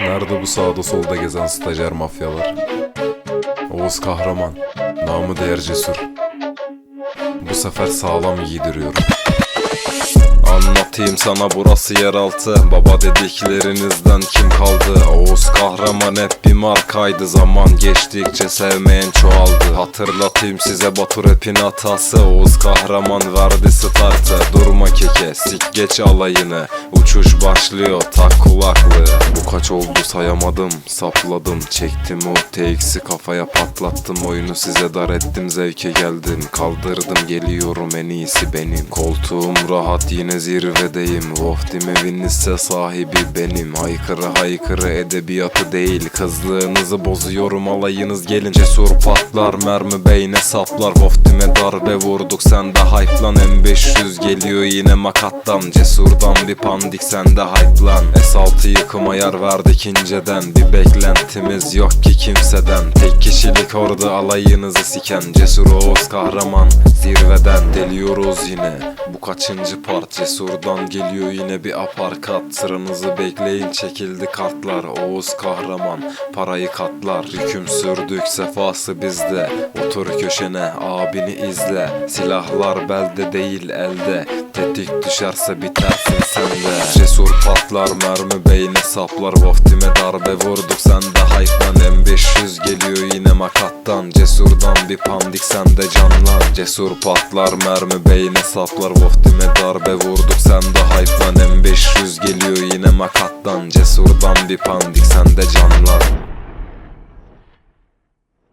Nerede bu sağda solda gezen stajyer mafyalar? Oğuz kahraman, namı değer cesur. Bu sefer sağlam giydiriyorum. Anlatayım sana burası yeraltı. Baba dediklerinizden kim kaldı? Oğuz kahraman hep bir markaydı. Zaman geçtikçe sevmeyen çoğaldı. Hatırlatayım size Batur hepin hatası. Oğuz kahraman verdi startı. Durma keke sik geç alayını. Uçuş başlıyor tak kulaklığı. Bu kaç oldu sayamadım Sapladım. Çektim o TX'i kafaya patlattım. Oyunu size dar ettim zevke geldim. Kaldırdım geliyorum en iyisi benim. Koltuğum rahat yine zirvedeyim Voftim evin ise sahibi benim. Haykırı haykırı edebiyatı değil. Kızlığınızı bozuyorum alayınız gelin. Cesur patlar mermi beyne saplar Voftime darbe vurduk sen de hype'lan M500 geliyor yine makattan. Cesurdan bir pandik sen de hype'lan S6 yıkıma yer verdik inceden. Bir beklentimiz yok ki kimseden. Tek kişilik orada alayınızı siken. Cesur Oğuz kahraman Zirveden. Deliyoruz yine. Bu kaçıncı part Cesur'dan geliyor yine bir aparkat. Sıranızı bekleyin çekildi kartlar. Oğuz kahraman parayı katlar. Hüküm sürdük sefası bizde. Otur köşene abini izle. Silahlar belde değil elde. Tetik düşerse bitersin sen de Cesur patlar mermi beyni saplar Vaftime darbe vurduk. Sen de hype'lan M500 geliyor yine makattan. Cesurdan bir pandik sen de canlan. Cesur patlar mermi beyni saplar Vaftime darbe vurduk. Sen de hype'lan M500 geliyor yine makattan. Cesurdan bir pandik sen de canlan